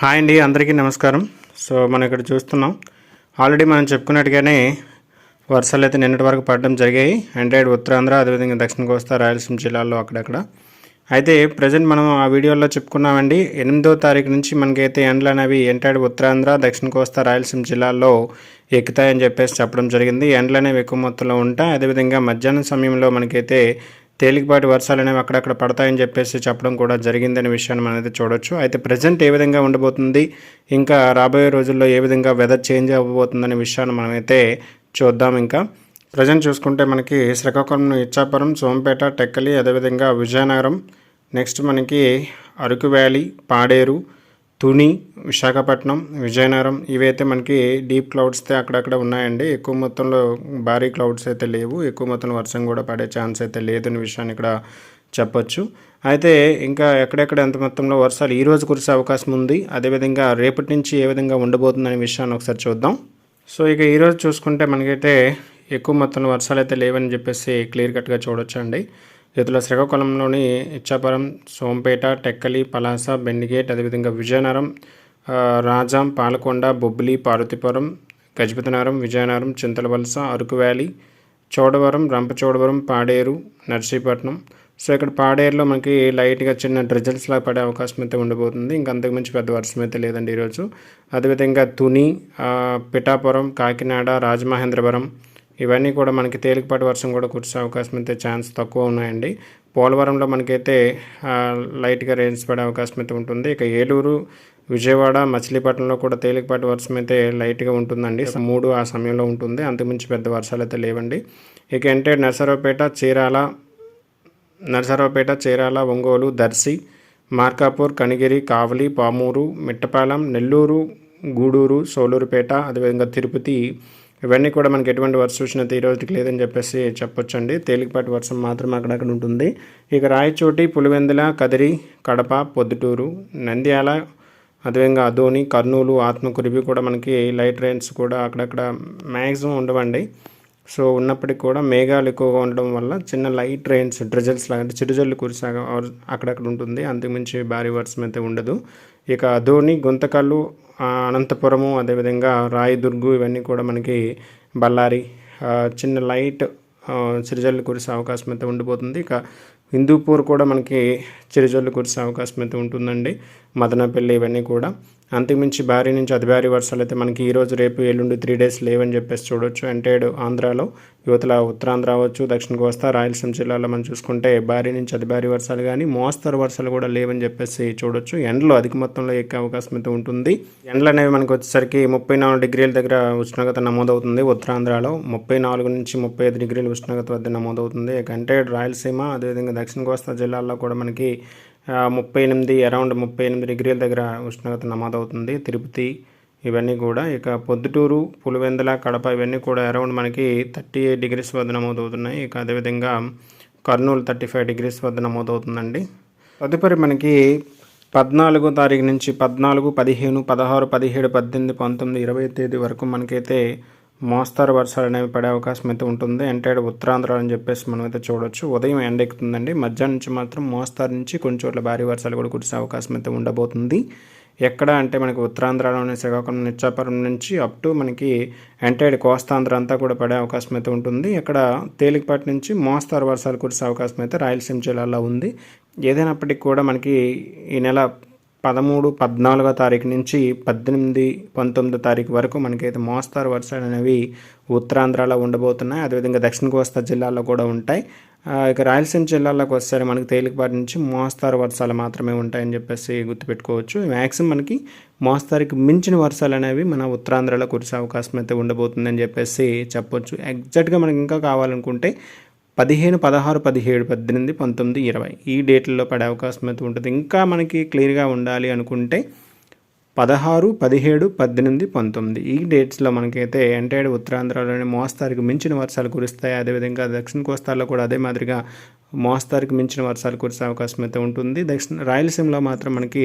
Hi అండి అందరికీ నమస్కారం. సో మనం ఇక్కడ చూస్తున్నాం. ఆల్రెడీ మనం చెప్పుకున్నట్టుగానే వర్షాలు అయితే నిన్నటి వరకు పడడం జరిగాయి. అండ్రాయిడ్ ఉత్తరాంధ్ర అదేవిధంగా దక్షిణ కోస్తా రాయలసీమ జిల్లాల్లో అక్కడక్కడ. అయితే ప్రజెంట్ మనం ఆ వీడియోలో చెప్పుకున్నామండి. ఎనిమిదో తారీఖు నుంచి మనకైతే ఎండలు అనేవి ఎంటాడు ఉత్తరాంధ్ర దక్షిణ కోస్తా రాయలసీమ జిల్లాల్లో ఎక్కుతాయని చెప్పేసి చెప్పడం జరిగింది. ఎండలు అనేవి ఎక్కువ మొత్తంలో ఉంటాయి. అదేవిధంగా మధ్యాహ్నం సమయంలో మనకైతే తేలికపాటి వర్షాలు అనేవి అక్కడక్కడ పడతాయని చెప్పేసి చెప్పడం కూడా జరిగిందనే విషయాన్ని మనం అయితే చూడొచ్చు. అయితే ప్రజెంట్ ఏ విధంగా ఉండబోతుంది ఇంకా రాబోయే రోజుల్లో ఏ విధంగా వెదర్ చేంజ్ అవ్వబోతుందనే విషయాన్ని మనమైతే చూద్దాం ఇంకా. ప్రజెంట్ చూసుకుంటే మనకి శ్రీకాకుళం ఇచ్చాపురం సోంపేట టెక్కలి అదేవిధంగా విజయనగరం నెక్స్ట్ మనకి అరకు వ్యాలీ పాడేరు తుని విశాఖపట్నం విజయనగరం ఇవైతే మనకి డీప్ క్లౌడ్స్ అయితే అక్కడక్కడ ఉన్నాయండి. ఎక్కువ మొత్తంలో భారీ క్లౌడ్స్ అయితే లేవు. ఎక్కువ మొత్తంలో వర్షం కూడా పడే ఛాన్స్ అయితే లేదనే విషయాన్ని ఇక్కడ చెప్పొచ్చు. అయితే ఇంకా ఎక్కడెక్కడ ఎంత మొత్తంలో వర్షాలు ఈ రోజు కురిసే అవకాశం ఉంది. అదేవిధంగా రేపటి నుంచి ఏ విధంగా ఉండబోతుందనే విషయాన్ని ఒకసారి చూద్దాం. సో ఇక ఈరోజు చూసుకుంటే మనకైతే ఎక్కువ మొత్తంలో వర్షాలు అయితే లేవని చెప్పేసి క్లియర్ కట్గా చూడొచ్చండి. రైతుల శ్రీకాకుళంలోని ఇచ్చాపురం సోంపేట టెక్కలి పలాస బెండిగేట్ అదేవిధంగా విజయనగరం రాజాం పాలకొండ బొబ్బిలి పార్వతీపురం గజపతినగరం విజయనగరం చింతలవలస అరకు వ్యాలీ చోడవరం రంపచోడవరం పాడేరు నర్సీపట్నం. సో ఇక్కడ పాడేరులో మనకి లైట్గా చిన్న డ్రిజల్స్లా పడే అవకాశం అయితే ఉండబోతుంది. ఇంకా అంతకుమించి పెద్ద వర్షం అయితే లేదండి ఈరోజు. అదేవిధంగా తుని పిఠాపురం కాకినాడ రాజమహేంద్రవరం ఇవన్నీ కూడా మనకి తేలికపాటి వర్షం కూడా కురిసే అవకాశం అయితే ఛాన్స్ తక్కువ ఉన్నాయండి. పోలవరంలో మనకైతే లైట్గా రేంజ్ పడే అవకాశం అయితే ఉంటుంది. ఇక ఏలూరు విజయవాడ మచిలీపట్నంలో కూడా తేలికపాటి వర్షం అయితే లైట్గా ఉంటుందండి. మూడు ఆ సమయంలో ఉంటుంది. అంతకుమించి పెద్ద వర్షాలు అయితే లేవండి. ఇక అంటే నర్సరావుపేట చీరాల నరసరావుపేట చీరాల ఒంగోలు దర్శి మార్కాపూర్ కనిగిరి కావలి పామూరు మిట్టపాలెం నెల్లూరు గూడూరు సోలూరుపేట అదేవిధంగా తిరుపతి ఇవన్నీ కూడా మనకి ఎటువంటి వర్షం సూచన ఈ రోజుకి లేదని చెప్పేసి చెప్పొచ్చండి. తేలికపాటి వర్షం మాత్రం అక్కడక్కడ ఉంటుంది. ఇక రాయచోటి పులివెందుల కదిరి కడప పొద్దుటూరు నంద్యాల అదేవిధంగా అదోని కర్నూలు ఆత్మకురివి కూడా మనకి లైట్ రైన్స్ కూడా అక్కడక్కడ మ్యాక్సిమం ఉండవండి. సో ఉన్నప్పటికీ కూడా మేఘాలు ఎక్కువగా ఉండడం వల్ల చిన్న లైట్ రెయిన్స్ డ్రిజల్స్ లాంటి చిరుజల్లు కురిసా అక్కడక్కడ ఉంటుంది. అంతకుమించి భారీ వర్షం అయితే ఉండదు. ఇక ధోని గుంతకల్లు అనంతపురము అదేవిధంగా రాయదుర్గు ఇవన్నీ కూడా మనకి బళ్ళారి చిన్న లైట్ చిరుజల్లు కురిసే అవకాశం అయితే ఉండిపోతుంది. ఇక హిందూపూర్ కూడా మనకి చిరుజల్లు కురిసే అవకాశం అయితే ఉంటుందండి. మదనపల్లి ఇవన్నీ కూడా. అంతకుమించి భారీ నుంచి అతి భారీ వర్షాలు అయితే మనకి ఈ రోజు రేపు ఎల్లుండి త్రీ డేస్ లేవని చెప్పేసి చూడొచ్చు. అంటే ఆంధ్రాలో యువతల ఉత్తరాంధ్ర అవ్వచ్చు దక్షిణ కోస్తా రాయలసీమ జిల్లాలో మనం చూసుకుంటే భారీ నుంచి అతి భారీ వర్షాలు కానీ మోస్తరు వర్షాలు కూడా లేవని చెప్పేసి చూడొచ్చు. ఎండలు అధిక మొత్తంలో ఎక్కే అవకాశం అయితే ఉంటుంది. ఎండలు అనేవి మనకు వచ్చేసరికి ముప్పై నాలుగు డిగ్రీల దగ్గర ఉష్ణోగ్రత నమోదవుతుంది ఉత్తరాంధ్రలో. ముప్పై నాలుగు నుంచి ముప్పై ఐదు డిగ్రీల ఉష్ణోగ్రత వద్ద నమోదవుతుంది. అంటే రాయలసీమ అదేవిధంగా దక్షిణ కోస్తా జిల్లాల్లో కూడా మనకి ముప్పై ఎనిమిది అరౌండ్ ముప్పై ఎనిమిది డిగ్రీల దగ్గర ఉష్ణోగ్రత నమోదవుతుంది. తిరుపతి ఇవన్నీ కూడా ఇక పొద్దుటూరు పులివెందుల కడప ఇవన్నీ కూడా అరౌండ్ మనకి థర్టీ ఎయిట్ డిగ్రీస్ వద్ద నమోదవుతున్నాయి. ఇక అదేవిధంగా కర్నూలు థర్టీ ఫైవ్ డిగ్రీస్ వద్ద నమోదవుతుందండి. తదుపరి మనకి పద్నాలుగో తారీఖు నుంచి పద్నాలుగు పదిహేను పదహారు పదిహేడు పద్దెనిమిది పంతొమ్మిది ఇరవై తేదీ వరకు మనకైతే మోస్తారు వర్షాలు అనేవి పడే అవకాశం అయితే ఉంటుంది. ఎంటైడ్ ఉత్తరాంధ్ర అని చెప్పేసి మనం అయితే చూడొచ్చు. ఉదయం ఎండ ఎక్కుతుందండి. మధ్యాహ్నం నుంచి మాత్రం మోస్తారు నుంచి కొన్ని చోట్ల భారీ వర్షాలు కూడా కురిసే అవకాశం అయితే ఉండబోతుంది. ఎక్కడ అంటే మనకి ఉత్తరాంధ్రలోని శ్రీకాకుళం నిచ్చాపురం నుంచి అప్ టు మనకి ఎంటైడ్ కోస్తాంధ్ర అంతా కూడా పడే అవకాశం అయితే ఉంటుంది. ఇక్కడ తేలికపాటి నుంచి మోస్తారు వర్షాలు కురిసే అవకాశం అయితే రాయలసీమ జిల్లాలో ఉంది. ఏదైనప్పటికీ కూడా మనకి ఈ నెల పదమూడు పద్నాలుగో తారీఖు నుంచి పద్దెనిమిది పంతొమ్మిదో తారీఖు వరకు మనకైతే మోస్తారు వర్షాలు అనేవి ఉత్తరాంధ్రలో ఉండబోతున్నాయి. అదేవిధంగా దక్షిణ కోస్తా జిల్లాలో కూడా ఉంటాయి. ఇక రాయలసీమ జిల్లాలోకి వస్తే మనకి తేలికపాటి నుంచి మోస్తారు వర్షాలు మాత్రమే ఉంటాయని చెప్పేసి గుర్తుపెట్టుకోవచ్చు. మ్యాక్సిమం మనకి మోస్తారుకి మించిన వర్షాలు అనేవి మన ఉత్తరాంధ్రలో కురిసే అవకాశం అయితే ఉండబోతుందని చెప్పేసి చెప్పొచ్చు. ఎగ్జాక్ట్గా మనకి ఇంకా కావాలనుకుంటే పదిహేను పదహారు పదిహేడు పద్దెనిమిది పంతొమ్మిది ఇరవై. ఈ డేట్లలో పడే అవకాశం అయితే ఉంటుంది. ఇంకా మనకి క్లియర్గా ఉండాలి అనుకుంటే పదహారు పదిహేడు పద్దెనిమిది పంతొమ్మిది. ఈ డేట్స్లో మనకైతే ఎంటైడ్ ఉత్తరాంధ్రలోని మోస్తారుకు మించిన వర్షాలు కురుస్తాయి. అదేవిధంగా దక్షిణ కోస్తాలో కూడా అదే మాదిరిగా మోస్తారుకు మించిన వర్షాలు కురిసే అవకాశం అయితే ఉంటుంది. దక్షిణ రాయలసీమలో మాత్రం మనకి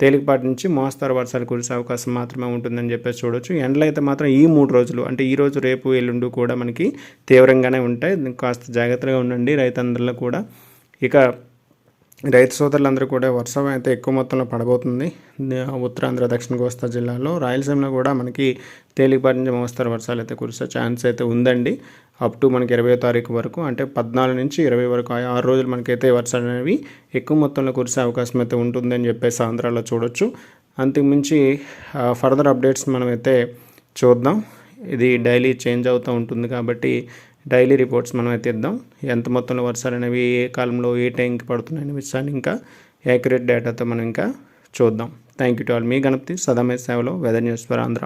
తేలికపాటి నుంచి మోస్తారు వర్షాలు కురిసే అవకాశం మాత్రమే ఉంటుందని చెప్పేసి చూడొచ్చు. ఎండలు అయితే మాత్రం ఈ మూడు రోజులు అంటే ఈ రోజు రేపు ఎల్లుండి కూడా మనకి తీవ్రంగానే ఉంటాయి. కాస్త జాగ్రత్తగా ఉండండి రైతందరిలో కూడా. ఇక రైతు సోదరులందరూ కూడా వర్షం అయితే ఎక్కువ మొత్తంలో పడబోతుంది. ఉత్తరాంధ్ర దక్షిణ కోస్తా జిల్లాలో రాయలసీమలో కూడా మనకి తేలికపాటి నుంచి మోస్తారు వర్షాలు అయితే కురిసే ఛాన్స్ అయితే ఉందండి. అప్ టు మనకి ఇరవై తారీఖు వరకు అంటే పద్నాలుగు నుంచి ఇరవై వరకు ఆరు రోజులు మనకైతే వర్షాలు అనేవి ఎక్కువ మొత్తంలో కురిసే అవకాశం అయితే ఉంటుందని చెప్పేసి ఆంధ్రాలో చూడొచ్చు. అంతకుమించి ఫర్దర్ అప్డేట్స్ మనమైతే చూద్దాం. ఇది డైలీ చేంజ్ అవుతూ ఉంటుంది కాబట్టి డైలీ రిపోర్ట్స్ మనం అయితే ఇద్దాం. ఎంత మొత్తంలో వర్షాలు అనేవి ఏ కాలంలో ఏ టైంకి పడుతున్నాయనే విషయాన్ని ఇంకా యాక్యురేట్ డేటాతో మనం ఇంకా చూద్దాం. థ్యాంక్ యూ టు ఆల్ మీ గణపతి సదామే సేవలో వెదర్ న్యూస్ ఫర్ ఆంధ్ర